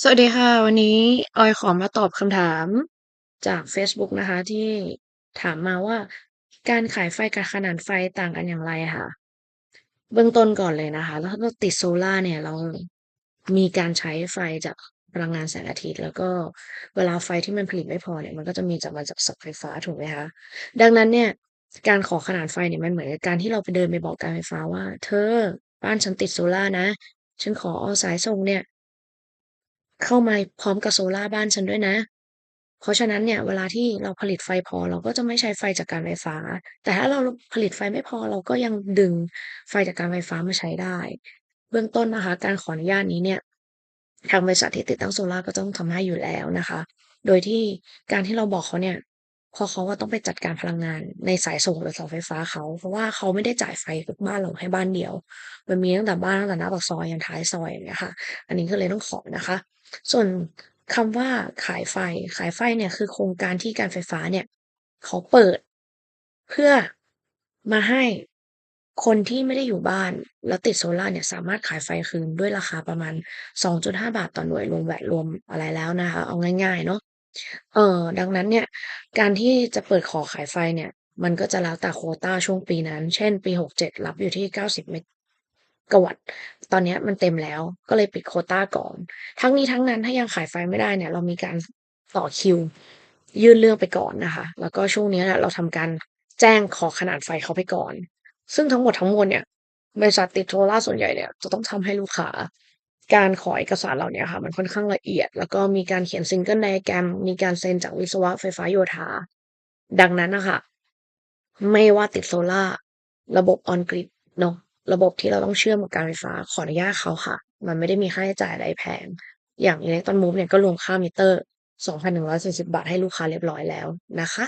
สวัสดีค่ะ วันนี้ออยขอมาตอบคำถามจากเฟซบุ๊กนะคะ ที่ถามมาว่า การขายไฟกับขนานไฟต่างกันอย่างไรค่ะ?เบื้องต้นก่อนเลยนะคะ แล้วถ้าเราติดโซล่าร์เนี่ยเรามีการใช้ไฟจากพลังงานแสงอาทิตย์ แล้วก็เวลาไฟที่มันผลิตไม่พอเนี่ย มันก็จะมีจากมาจากเสาไฟฟ้าถูกไหมคะ ดังนั้นเนี่ย การขอขนานไฟเนี่ยมันเหมือนกับการที่เราไปเดินไปบอกการไฟฟ้าว่า"เธอบ้านฉันติดโซล่าร์นะ ฉันขอเอาสายส่งเนี่ย"" เข้ามาพร้อมกับโซล่าร์บ้านฉันด้วยนะ"เพราะฉะนั้นเนี่ย เวลาที่เราผลิตไฟพอเราก็จะไม่ใช้ไฟจากการไฟฟ้า แต่ถ้าเราผลิตไฟไม่พอเราก็ยังดึงไฟจากการไฟฟ้ามาใช้ได้ เบื้องต้นนะคะ การขออนุญาตนี้เนี่ยทางบริษัทที่ติดตั้งโซล่าร์ก็ต้องทำให้อยู่แล้วนะคะ โดยที่การที่เราบอกเขาเนี่ย พราะเขาอะต้องไปจัดการพลังงานในสายส่งหรือเสาไฟฟ้าเขา เพราะว่าเขาไม่ได้จ่ายไฟทุกบ้านเราแค่บ้านเดียว มันมีตั้งแต่บ้านตั้งแต่หน้าปากซอยยันท้ายซอยอย่างเงี้ยค่ะ อันนี้ก็เลยต้องขอนะคะ ส่วนคำว่าขายไฟขายไฟเนี่ยคือโครงการที่การไฟฟ้าเนี่ยเขาเปิด เพื่อมาให้คนที่ไม่ได้อยู่บ้านแล้วติดโซล่าร์เนี่ยสามารถขายไฟคืนด้วยราคาประมาณ 2.5 บาทต่อหน่วยรวม VAT รวมอะไรแล้วนะคะ เอาง่ายๆเนาะ เอ่อ ดังนั้นเนี่ย การที่จะเปิดขอขายไฟเนี่ย มันก็จะแล้วแต่โควตาช่วงปีนั้น เช่น ปี 67 รับอยู่ที่ 90 เมกะวัตต์ ตอนเนี้ยมันเต็มแล้ว ก็เลยปิดโควตาก่อน ทั้งนี้ทั้งนั้นถ้ายังขายไฟไม่ได้เนี่ย เรามีการต่อคิว ยื่นเรื่องไปก่อนนะคะ แล้วก็ช่วงเนี้ยเราทำการแจ้งขอขนานไฟเขาไปก่อน ซึ่งทั้งหมดทั้งมวลเนี่ย บริษัทติดโซล่าร์ส่วนใหญ่เนี่ย จะต้องทำให้ลูกค้า การขอเอกสารเหล่าเนี้ยค่ะ มันค่อนข้างละเอียด แล้วก็มีการเขียน Single Diagram มีการเซ็นจากวิศวะไฟฟ้าโยธา ดังนั้นนะคะไม่ว่าติดโซล่าร์ระบบ On Grid เนาะระบบที่เราต้องเชื่อมกับการไฟฟ้าขออนุญาตเขาค่ะ มันไม่ได้มีค่าใช้จ่ายอะไรแพง อย่าง Electron Move เนี่ยก็รวมค่ามิเตอร์ 2,140 บาทให้ลูกค้าเรียบร้อยแล้วนะคะ